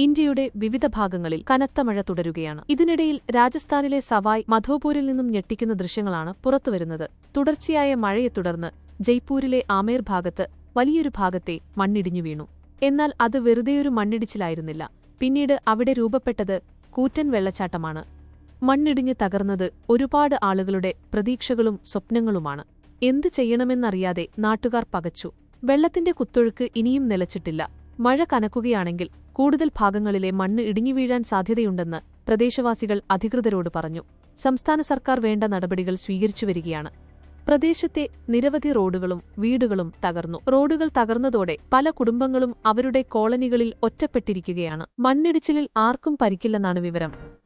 ഇന്ത്യയുടെ വിവിധ ഭാഗങ്ങളിൽ കനത്ത മഴ തുടരുകയാണ്. ഇതിനിടയിൽ രാജസ്ഥാനിലെ സവായ് മധോപൂരിൽ നിന്നും ഞെട്ടിക്കുന്ന ദൃശ്യങ്ങളാണ് പുറത്തുവരുന്നത്. തുടർച്ചയായ മഴയെ തുടർന്ന് ജയ്പൂരിലെ ആമേർ ഭാഗത്ത് വലിയൊരു ഭാഗത്തെ മണ്ണിടിഞ്ഞു വീണു. എന്നാൽ അത് വെറുതെയൊരു മണ്ണിടിച്ചിലായിരുന്നില്ല. പിന്നീട് അവിടെ രൂപപ്പെട്ടത് കൂറ്റൻ വെള്ളച്ചാട്ടമാണ്. മണ്ണിടിഞ്ഞ് തകർന്നത് ഒരുപാട് ആളുകളുടെ പ്രതീക്ഷകളും സ്വപ്നങ്ങളുമാണ്. എന്തു ചെയ്യണമെന്നറിയാതെ നാട്ടുകാർ പകച്ചു. വെള്ളത്തിന്റെ കുത്തൊഴുക്ക് ഇനിയും നിലച്ചിട്ടില്ല. മഴ കനക്കുകയാണെങ്കിൽ കൂടുതൽ ഭാഗങ്ങളിലെ മണ്ണ് ഇടിഞ്ഞു വീഴാൻ സാധ്യതയുണ്ടെന്ന് പ്രദേശവാസികൾ അധികൃതരോട് പറഞ്ഞു. സംസ്ഥാന സർക്കാർ വേണ്ട നടപടികൾ സ്വീകരിച്ചുവരികയാണ് പ്രദേശത്തെ നിരവധി റോഡുകളും വീടുകളും തകർന്നു. റോഡുകൾ തകർന്നതോടെ പല കുടുംബങ്ങളും അവരുടെ കോളനികളിൽ ഒറ്റപ്പെട്ടിരിക്കുകയാണ്. മണ്ണിടിച്ചിലിൽ ആർക്കും പരിക്കില്ലെന്നാണ് വിവരം.